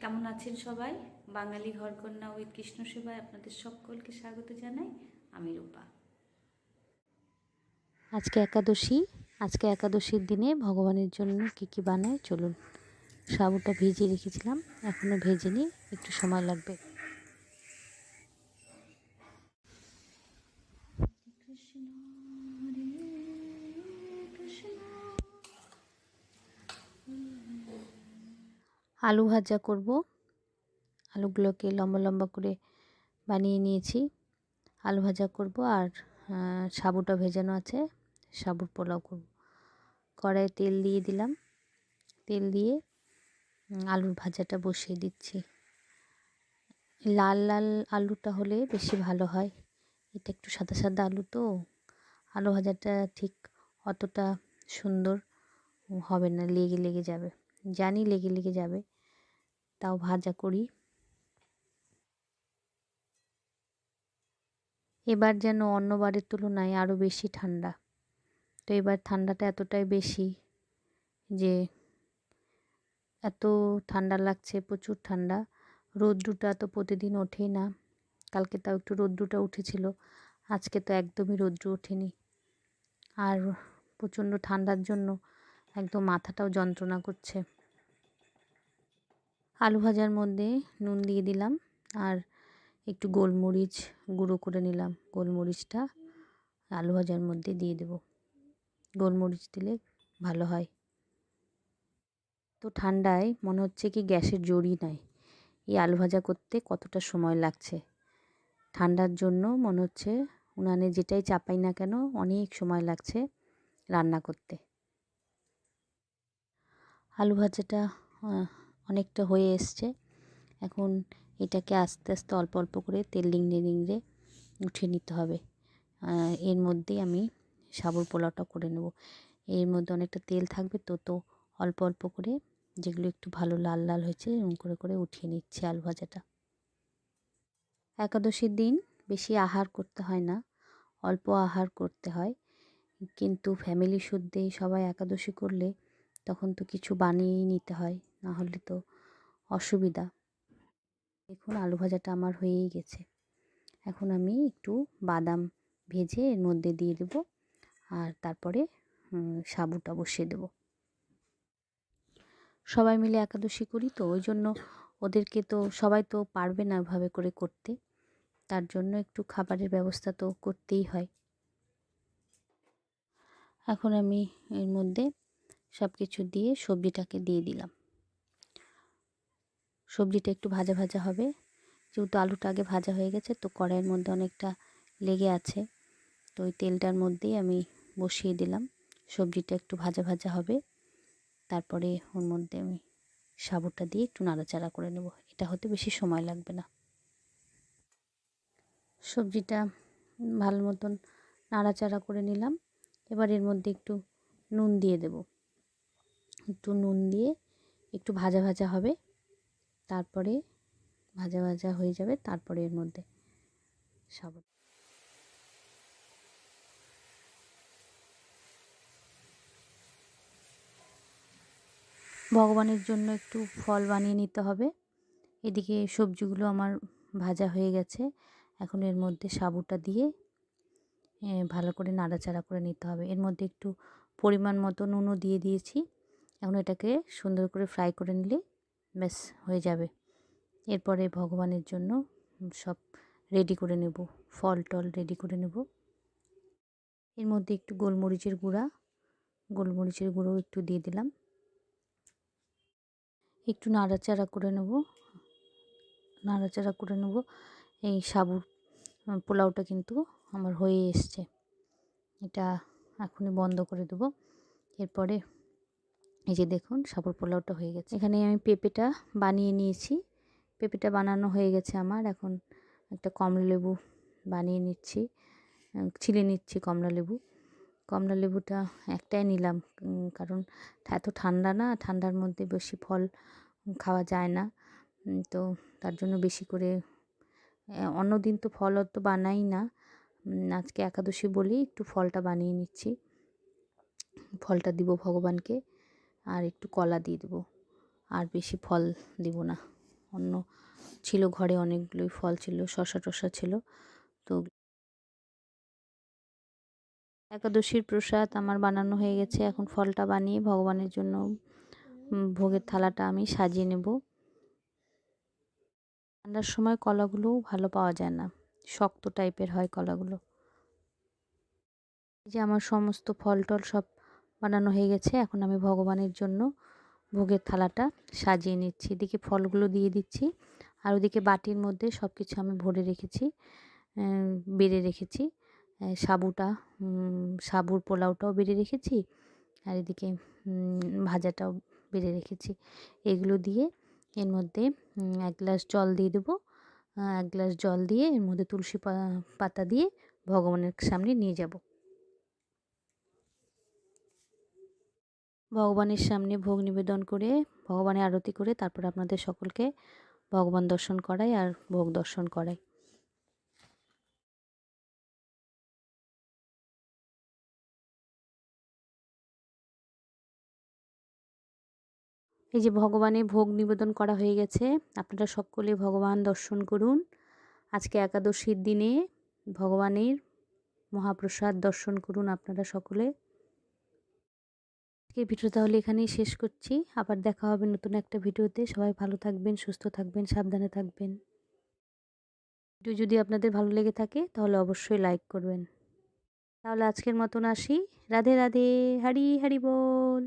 কেমন আছেন সবাই? বাঙালি ঘরকন্যা উইথ কৃষ্ণ সেবায় আপনাদের সকলকে স্বাগত জানাই, আমি রূপা। আজকে একাদশী, আজকে একাদশীর দিনে ভগবানের জন্য কি কি বানায় চলুন, সাবুটা ভেজে রেখেছিলাম এখনও ভেজে একটু সময় লাগবে। আলু ভাজা করব। আলুগুলোকে লম্বা লম্বা করে বানিয়ে নিয়েছি। আলু ভাজা করব আর সাবুটা ভেজানো আছে, সাবুর পোলাও করব। কড়াইয়ে তেল দিয়ে দিলাম। তেল দিয়ে আলুর ভাজাটা বসিয়ে দিচ্ছি। লাল লাল আলুটা হলে বেশি ভালো হয়। এটা একটু সাদা সাদা আলু তো। আলু ভাজাটা ঠিক অতটা সুন্দর হবে না, লেগে লেগে যাবে। জানি লেগে লেগে যাবে। তাও ভাজা করি। এবার যেন অন্যবারের তুলনায় আরও বেশি ঠান্ডা। তো এবার ঠান্ডাটা এতটাই বেশি যে এত ঠান্ডা লাগছে, প্রচুর ঠান্ডা। রোদ্রুটা তো প্রতিদিন ওঠেই না। কালকে তাও একটু রোদ্রুটা উঠেছিল, আজকে তো একদমই রোদ্রু ওঠেনি। আর প্রচণ্ড ঠান্ডার জন্য একদম মাথাটাও যন্ত্রণা করছে। আলু ভাজার মধ্যে নুন দিয়ে দিলাম আর একটু গোলমরিচ গুঁড়ো করে নিলাম। গোলমরিচটা আলু ভাজার মধ্যে দিয়ে দেব। গোলমরিচ দিলে ভালো হয়। তো ঠান্ডায় মনে হচ্ছে কি গ্যাসের জোরই নাই। এই আলু ভাজা করতে কতটা সময় লাগছে? ঠান্ডার জন্য মনে হচ্ছে উনানে যেটাই চাপাই না কেন অনেক সময় লাগছে রান্না করতে। আলু ভাজাটা অনেকটা হয়ে এসছে। এখন এটাকে আস্তে আস্তে অল্প অল্প করে তেল লিংড়ে লিংড়ে উঠিয়ে নিতে হবে। এর মধ্যেই আমি সাবুর পোলাওটা করে নেব। এর মধ্যে অনেকটা তেল থাকবে তো তো অল্প অল্প করে যেগুলো একটু ভালো লাল লাল হয়েছে এরকম করে করে উঠিয়ে নিচ্ছি আলু ভাজাটা। একাদশীর দিন বেশি আহার করতে হয় না, অল্প আহার করতে হয়। কিন্তু ফ্যামিলি শুদ্ধে সবাই একাদশী করলে তখন তো কিছু বানিয়েই নিতে হয়। না হলে তো অসুবিধা। দেখুন আলু ভাজাটা আমার হয়েই গেছে। এখন আমি একটু বাদাম ভেজে এর মধ্যে দিয়ে দেব আর তারপরে সাবুটা বসিয়ে দেব। সবাই মিলে একাদশী করি তো, ওই জন্য ওদেরকে তো, সবাই তো পারবে না ওভাবে করে করতে। তার জন্য একটু খাবারের ব্যবস্থা তো করতেই হয়। এখন আমি এর মধ্যে সব কিছু দিয়ে সবজিটাকে দিয়ে দিলাম। সবজিটা একটু ভাজা ভাজা হবে। যেহেতু আলুটা আগে ভাজা হয়ে গেছে, তো কড়াইয়ের মধ্যে অনেকটা লেগে আছে। তো ওই তেলটার মধ্যেই আমি বসিয়ে দিলাম। সবজিটা একটু ভাজা ভাজা হবে। তারপরে ওর মধ্যে আমি সাবুটা দিয়ে একটু নাড়াচাড়া করে নেব। এটা হতে বেশি সময় লাগবে না। সবজিটা ভালো মতন নাড়াচাড়া করে নিলাম। এবার এর মধ্যে একটু নুন দিয়ে দেব। একটু নুন দিয়ে একটু ভাজা ভাজা হবে। তারপরে ভাজা ভাজা হয়ে যাবে, তারপরে এর মধ্যে সাবুন ভগবানের জন্য একটু ফল বানিয়ে নিতে হবে। এদিকে সবজিগুলো আমার ভাজা হয়ে গেছে, এখন এর মধ্যে সাবুটা দিয়ে ভালো করে নাড়াচাড়া করে নিতে হবে। এর মধ্যে একটু পরিমাণ মতো নুনও দিয়ে দিয়েছি। এখন এটাকে সুন্দর করে ফ্রাই করে নিলে ব্যাস, হয়ে যাবে। এরপরে ভগবানের জন্য সব রেডি করে নেব, ফল টল রেডি করে নেব। এর মধ্যে একটু গোলমরিচের গুঁড়া, গোলমরিচের গুঁড়ো একটু দিয়ে দিলাম। একটু নাড়াচাড়া করে নেব, নাড়াচাড়া করে নেব। এই সাবুর পোলাওটা কিন্তু আমার হয়ে এসছে। এটা এখনই বন্ধ করে দেবো। এরপরে এই যে দেখুন, সাবুর পোলাওটা হয়ে গেছে। এখানে আমি পেঁপেটা বানিয়ে নিয়েছি। পেঁপেটা বানানো হয়ে গেছে আমার। এখন একটা কমলা লেবু বানিয়ে নিচ্ছি। ছিলে নিচ্ছি কমলা লেবু। কমলা লেবুটা একটাই নিলাম কারণ এত ঠান্ডা না, ঠান্ডার মধ্যে বেশি ফল খাওয়া যায় না। তো তার জন্য বেশি করে অন্য দিন তো ফল অত বানাই না। আজকে একাদশী বলেই একটু ফলটা বানিয়ে নিচ্ছি। ফলটা দিব ভগবানকে। আর একটু কলা দিয়ে দেবো। আর বেশি ফল দিব না। অন্য ছিল ঘরে অনেকগুলোই ফল ছিল শশা টশা ছিল। তো একাদশীর প্রসাদ আমার বানানো হয়ে গেছে। এখন ফলটা বানিয়ে ভগবানের জন্য ভোগের থালাটা আমি সাজিয়ে নেব। ঠান্ডার সময় কলাগুলোও ভালো পাওয়া যায় না। শক্ত টাইপের হয় কলাগুলো। যে আমার সমস্ত ফল টল সব বানানো হয়ে গেছে। এখন আমি ভগবানের জন্য ভোগের থালাটা সাজিয়ে নিচ্ছি। এদিকে ফলগুলো দিয়ে দিচ্ছি আর ওদিকে বাটির মধ্যে সব কিছু আমি ভরে রেখেছি বেড়ে রেখেছি। সাবুটা সাবুর পোলাওটাও বেড়ে রেখেছি আর এদিকে ভাজাটাও বেড়ে রেখেছি। এগুলো দিয়ে এর মধ্যে এক গ্লাস জল দিয়ে দেবো। এক গ্লাস জল দিয়ে এর মধ্যে তুলসী পাতা দিয়ে ভগবানের সামনে নিয়ে যাব। ভগবানের সামনে ভোগ নিবেদন করে, ভগবানের আরতি করে তারপর আপনাদের সকলকে ভগবান দর্শন করাই আর ভোগ দর্শন করাই। এই যে ভগবানের ভোগ নিবেদন করা হয়ে গেছে, আপনারা সকলে ভগবান দর্শন করুন। আজকে একাদশীর দিনে ভগবানের মহাপ্রসাদ দর্শন করুন আপনারা সকলে। আজকে ভিডিও তাহলে এখানেই শেষ করছি। আবার দেখা হবে নতুন একটা ভিডিওতে। সবাই ভালো থাকবেন, সুস্থ থাকবেন, সাবধানে থাকবেন। ভিডিও যদি আপনাদের ভালো লেগে থাকে, তাহলে অবশ্যই লাইক করবেন। তাহলে আজকের মতন আসি। রাধে রাধে, হারি হারি বল।